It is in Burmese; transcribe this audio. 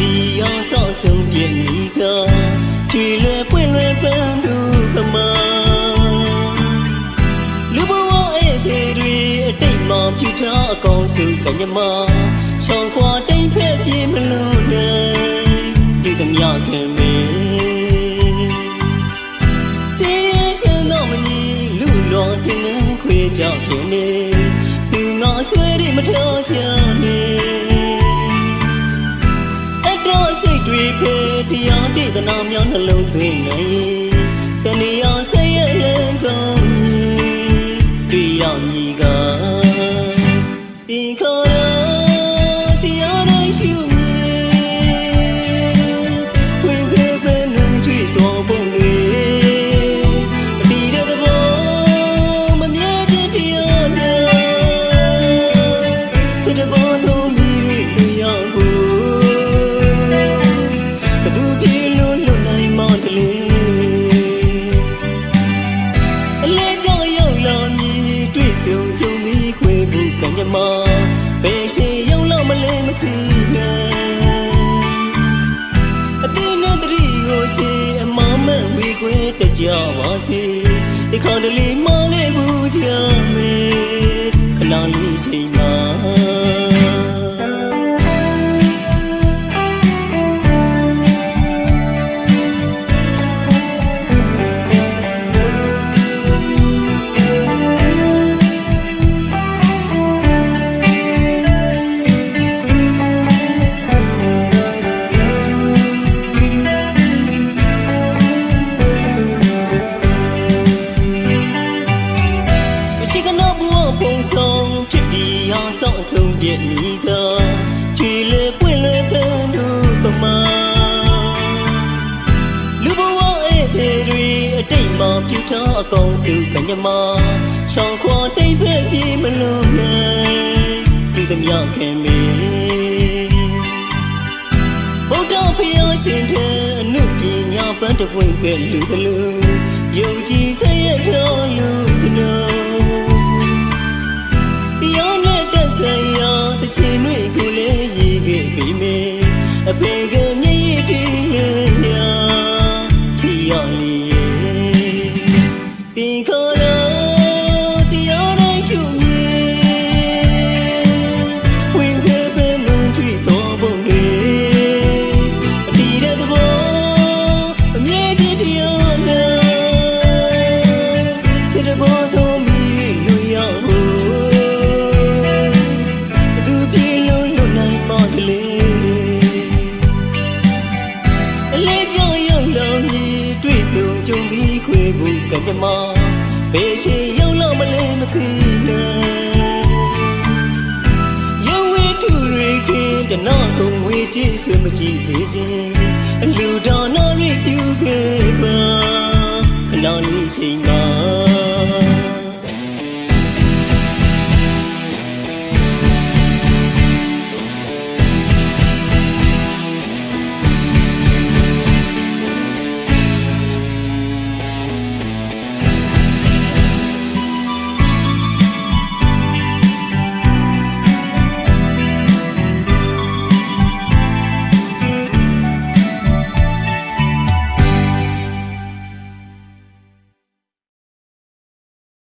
ဒီအောင်ဆော့ဆုံးပြည့်မိသောချွေလွယ်ပွင့်လွယ်ပန်းသူပမာလူဘဝရဲ့သေးတွေအတိတ်မှပြူထားအကောင်စုကညမချောင်းခွာတိမ်ဖက်ပြေမလို့နဲ့ဒီသမျှခင်မင်းစီရရှင်တော့မညီလူလောစင်နေခွေကြောက်ခင်နေသူငါဆွဲရမထောချနေ ဖေတရားတည်တနာမြောင်းနှလုံးသွင်းနိုင်တဏှာဆက်ရ ဘယ်ရှင်ရောက်လာမလဲမသိနဲ့အတင်းနဲ့တရီကိုချေအမမန့်ဝေခွဲတကြပါစေဒီခေါန်တလီမောင်းလေးဘူးချမေခဏလေးချိန် ဆောင်အဆုံးပြည့်မိသောချွေလေပွင့်လေပန်းသူပမာလူဘဝရဲ့တဲ့တွေအတိတ်မှပြူထားအကောင်စုကညမချောင်းခွာတိတ်ဖက်ပြေမလို့နိုင်ဒီသမျှခင်မေဗုဒ္ဓဖျားရှင်တဲ့အနုပညာပန်းတပွင့်ကလူတလူယုံကြည်စိတ်ရတော်လူ အဖေ ကံကြမ္မာဘယ်ရှိရောက်လာမလဲမသိနဲ့ယဝေထုတွေခင်တနာကုန်ဝေကြည့်ဆွေမကြည့်စေခြင်းအလူတော်နာရိပြုခဲ့ပါခဏလေးချိန်မှာ